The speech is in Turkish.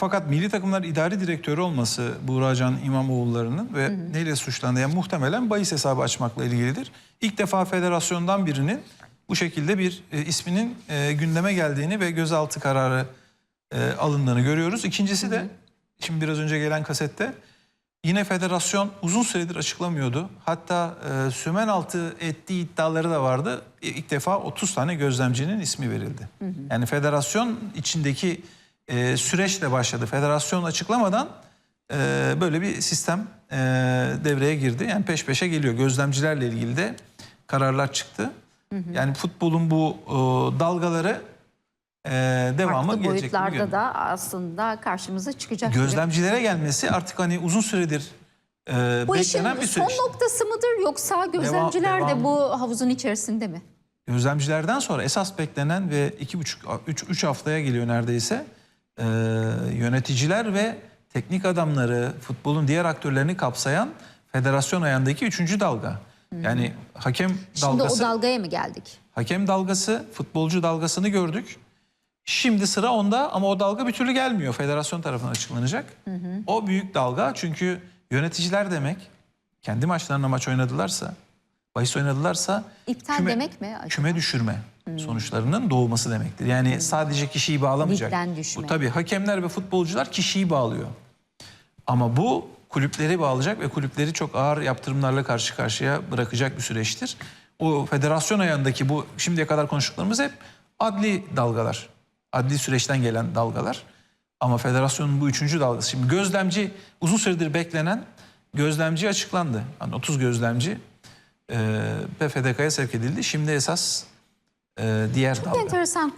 fakat milli takımlar idari direktörü olması Buğracan İmamoğulları'nın ve neyle suçlandı? Yani muhtemelen bahis hesabı açmakla ilgilidir. İlk defa federasyondan birinin bu şekilde bir e, isminin e, gündeme geldiğini ve gözaltı kararı e, alındığını görüyoruz. İkincisi de şimdi biraz önce gelen kasette yine federasyon uzun süredir açıklamıyordu. Hatta e, sümen altı ettiği iddiaları da vardı. İlk defa 30 tane gözlemcinin ismi verildi. Yani federasyon içindeki e, süreçle başladı. Federasyon açıklamadan e, böyle bir sistem e, devreye girdi. Yani peş peşe geliyor. Gözlemcilerle ilgili de kararlar çıktı. Yani futbolun bu e, dalgaları e, devamı Farklı gelecek. gibi boyutlarda da aslında karşımıza çıkacak. gibi. Gözlemcilere gelmesi artık hani uzun süredir e, Bu işin beklenen bir son süreç. noktası mıdır yoksa gözlemciler devam. de bu havuzun içerisinde mi? Gözlemcilerden sonra esas beklenen ve iki buçuk, üç, üç haftaya geliyor neredeyse e, yöneticiler ve teknik adamları, futbolun diğer aktörlerini kapsayan federasyon ayağındaki üçüncü dalga. Yani hakem Şimdi dalgası, o dalgaya mı geldik? hakem dalgası, futbolcu dalgasını gördük. Şimdi sıra onda ama o dalga bir türlü gelmiyor. Federasyon tarafından açıklanacak. O büyük dalga çünkü yöneticiler demek kendi maçlarına maç oynadılarsa, bahis oynadılarsa İptal demek mi acaba? küme düşürme sonuçlarının doğması demektir. Yani sadece kişiyi bağlamayacak. Bu tabii hakemler ve futbolcular kişiyi bağlıyor. Ama bu kulüpleri bağlayacak ve kulüpleri çok ağır yaptırımlarla karşı karşıya bırakacak bir süreçtir. O federasyon ayağındaki bu şimdiye kadar konuştuklarımız hep adli dalgalar. Adli süreçten gelen dalgalar. Ama federasyonun bu üçüncü dalgası. Şimdi gözlemci uzun süredir beklenen gözlemci açıklandı. Yani 30 gözlemci e, PFDK'ya sevk edildi. Şimdi esas e, diğer dalga. Enteresan